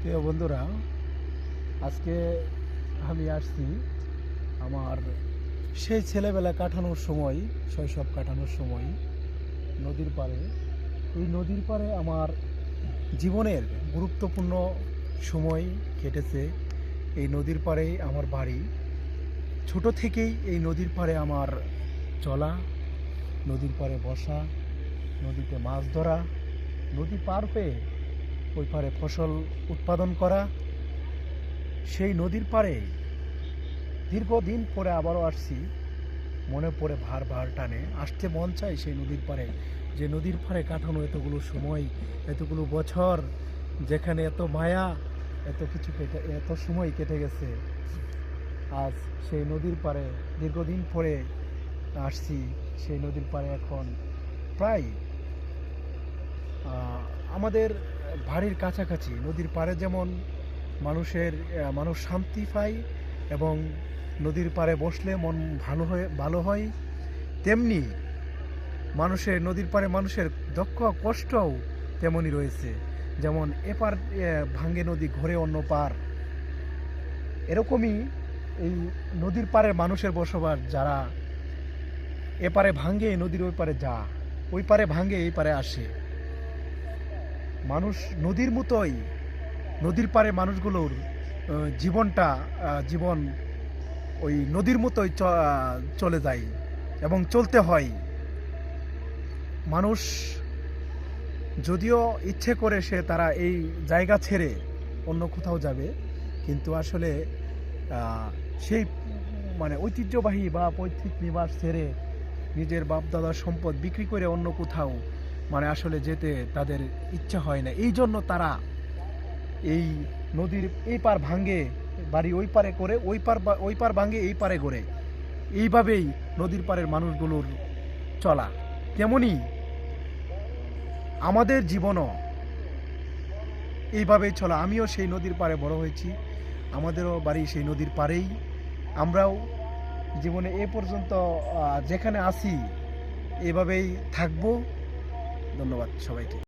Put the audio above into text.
প্রিয় বন্ধুরা, আজকে আমি আসছি আমার সেই ছেলেবেলা কাটানোর সময়, শৈশব কাটানোর সময় নদীর পাড়ে। এই নদীর পাড়ে আমার জীবনের গুরুত্বপূর্ণ সময় কেটেছে এই নদীর পাড়েই আমার বাড়ি। ছোট থেকেই এই নদীর পাড়ে আমার চলা, নদীর পাড়ে বসা, নদীতে মাছ ধরা, নদী পার হয়ে ওই পারে ফসল উৎপাদন করা, সেই নদীর পাড়ে দীর্ঘদিন পরে আবারও আসছি। মনে পড়ে ভার ভার টানে। আসতে মন চায় সেই নদীর পাড়ে। যে নদীর পাড়ে কাটানো এতগুলো সময়, এতগুলো বছর, যেখানে এত মায়া, এত কিছু কেটে, এত সময় কেটে গেছে, আজ সেই নদীর পাড়ে দীর্ঘদিন পরে আসছি। সেই নদীর পাড়ে এখন প্রায় আমাদের বাড়ির কাছাকাছি, নদীর পাড়ে যেমন মানুষের মানুষ শান্তি পায় এবং নদীর পাড়ে বসলে মন ভালো হয়ে, ভালো হয়, তেমনি মানুষের, নদীর পাড়ে মানুষের দক্ষ কষ্টও তেমনই রয়েছে। যেমন এপার ভাঙ্গে নদী ঘরে অন্য পার। এরকমই এই নদীর পাড়ের মানুষের বসবাস যারা এপারে ভাঙ্গে নদীর ওই পারে যা ওই পারে ভাঙ্গে এই পারে আসে। মানুষ নদীর মতোই, নদীর পাড়ে মানুষগুলোর জীবনটা জীবন ওই নদীর মতোই চলে যায় এবং চলতে হয়। মানুষ যদিও ইচ্ছে করে সে তারা এই জায়গা ছেড়ে অন্য কোথাও যাবে, কিন্তু আসলে সেই মানে ঐতিহ্যবাহী বা পৈতৃক নিবাস ছেড়ে নিজের বাপ দাদার সম্পদ বিক্রি করে অন্য কোথাও মানে আসলে যেতে তাদের ইচ্ছা হয় না। এই জন্য তারা এই নদীর এই পার ভাঙ্গে বাড়ি ওই পারে করে, ওই পার ওই পার ভাঙ্গে এই পারে করে। এইভাবেই নদীর পাড়ের মানুষগুলোর চলা। তেমনি আমাদের জীবনও এইভাবেই চলা। আমিও সেই নদীর পাড়ে বড় হয়েছি। আমাদেরও বাড়ি সেই নদীর পাড়েই আমরাও জীবনে এ পর্যন্ত যেখানে আছি, এভাবেই থাকব। ধন্যবাদ সবাইকে।